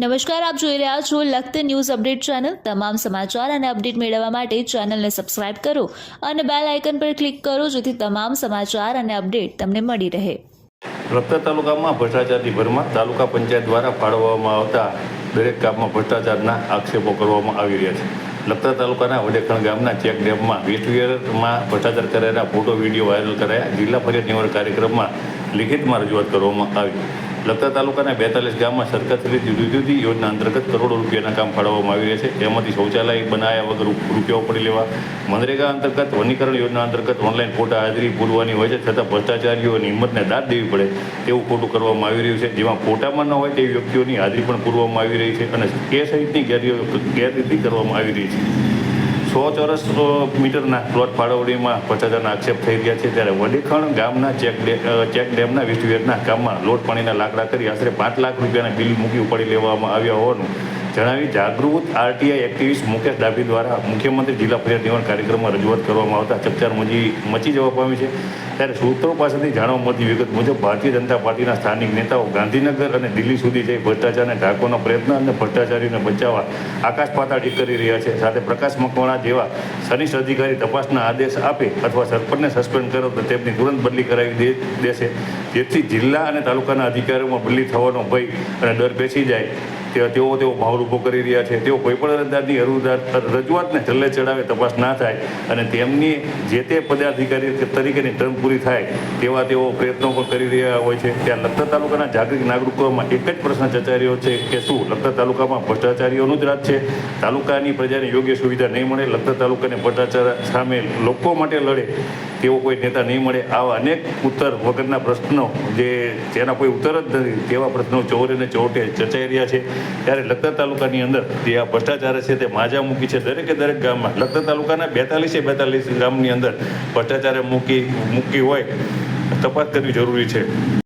નમસ્કાર, આપ જોઈ રહ્યા છો લખત ન્યૂઝ અપડેટ ચેનલ. તમામ સમાચાર અને અપડેટ મેળવવા માટે ચેનલને સબસ્ક્રાઇબ કરો અને બેલ આઇકન પર ક્લિક કરો જેથી તમામ સમાચાર અને અપડેટ તમને મળી રહે. લખતર તાલુકામાં ભ્રષ્ટાચારની ભરમાં તાલુકા પંચાયત દ્વારા ફાળવવામાં આવતા દરેક કામમાં ભ્રષ્ટાચારના આક્ષેપો કરવામાં આવી રહ્યા છે. લખતર તાલુકાના વડેખણ ગામના ચેક ડેમમાં વેટવેરમાં ભ્રષ્ટાચાર કરાયેલા ફોટો, વીડિયો વાયરલ કરાયા. જિલ્લા ફરિયાદ નિવારણ કાર્યક્રમમાં લિખિતમાં રજૂઆત કરવામાં આવી. લખતર તાલુકાના બેતાલીસ ગામમાં સરકારશ્રી જુદી જુદી યોજના અંતર્ગત કરોડો રૂપિયાના કામ ફાળવવામાં આવી રહ્યા છે. તેમાંથી શૌચાલય બનાવ્યા વગર રૂપિયાઓ રૂપિયા ઉપડી લેવા, મનરેગા અંતર્ગત, વનીકરણ યોજના અંતર્ગત ઓનલાઈન ફોટા હાજરી પૂરવાની હોય છે, છતાં ભ્રષ્ટાચારીઓની હિંમતને દાદ દેવી પડે તેવું ખોટું કરવામાં આવી રહ્યું છે. જેમાં ફોટામાં ન હોય તેવી વ્યક્તિઓની હાજરી પણ પૂરવામાં આવી રહી છે અને એ સહિતની ગેરરીતિ કરવામાં આવી રહી છે. સો ચોરસ મીટરના પ્લોટ ફાળવણીમાં ભ્રષ્ટાચારના આક્ષેપ થઈ રહ્યા છે. ત્યારે વડેખણ ગામના ચેક ચેક ડેમના વિસ્તવેરના કામમાં લોટ પાણીના લાકડા કરી આશરે પાંચ લાખ રૂપિયાના બિલ મૂકી ઉપાડી લેવામાં આવ્યા હોવાનું જણાવી, જાગૃત આરટીઆઈ એક્ટિવિસ્ટ મુકેશ ડાભી દ્વારા મુખ્યમંત્રી જિલ્લા ફરિયાદ નિવારણ કાર્યક્રમમાં રજૂઆત કરવામાં આવતા ચકચાર મચી મચી જવા પામી છે. ત્યારે સૂત્રો પાસેથી જાણવા મળતી વિગત મુજબ, ભારતીય જનતા પાર્ટીના સ્થાનિક નેતાઓ ગાંધીનગર અને દિલ્હી સુધી જઈ ભ્રષ્ટાચારને ઢાંકવાનો પ્રયત્ન અને ભ્રષ્ટાચારીઓને બચાવવા આકાશ પાતાળ કરી રહ્યા છે. સાથે પ્રકાશ મકવાણા જેવા સનિષ્ઠ અધિકારી તપાસના આદેશ આપે અથવા સરપંચને સસ્પેન્ડ કરો તો તેમની તુરંત બદલી કરાવી દેશે. જેથી જિલ્લા અને તાલુકાના અધિકારીઓમાં બદલી થવાનો ભય અને ડર બેસી જાય. તેઓ તેઓ ભાવ ઊભો કરી રહ્યા છે. તેઓ કોઈપણ અરજદારની અરજદાર રજૂઆતને છેલ્લે ચડાવે તપાસ ના થાય અને તેમની જે તે પદાધિકારી તરીકેની ટર્મ પૂરી થાય તેવા તેઓ પ્રયત્નો પણ કરી રહ્યા હોય છે. ત્યાં લખતર તાલુકાના જાગૃત નાગરિકોમાં એક જ પ્રશ્ન રહ્યો છે કે શું? લખતર તાલુકામાં ભ્રષ્ટાચારીઓનું જ રાજ છે? તાલુકાની પ્રજાને યોગ્ય સુવિધા નહીં મળે, લખતર તાલુકાને ભ્રષ્ટાચાર સામે લોકો માટે લડે. તેવો કોઈ નેતા નહીં મળે આવા અનેક ઉત્તર વગરના પ્રશ્નો જે જેના કોઈ ઉત્તર જ નથી, તેવા પ્રશ્નો ચોરે ને ચોટે ચર્ચાઈ રહ્યા છે. ત્યારે લખતર તાલુકાની અંદર જે આ ભ્રષ્ટાચાર છે તે માજા મૂકી છે દરેકે દરેક ગામમાં. લખતર તાલુકાના બેતાલીસે બેતાલીસ ગામની અંદર ભ્રષ્ટાચારે મૂકી મૂકી હોય, તપાસ કરવી જરૂરી છે.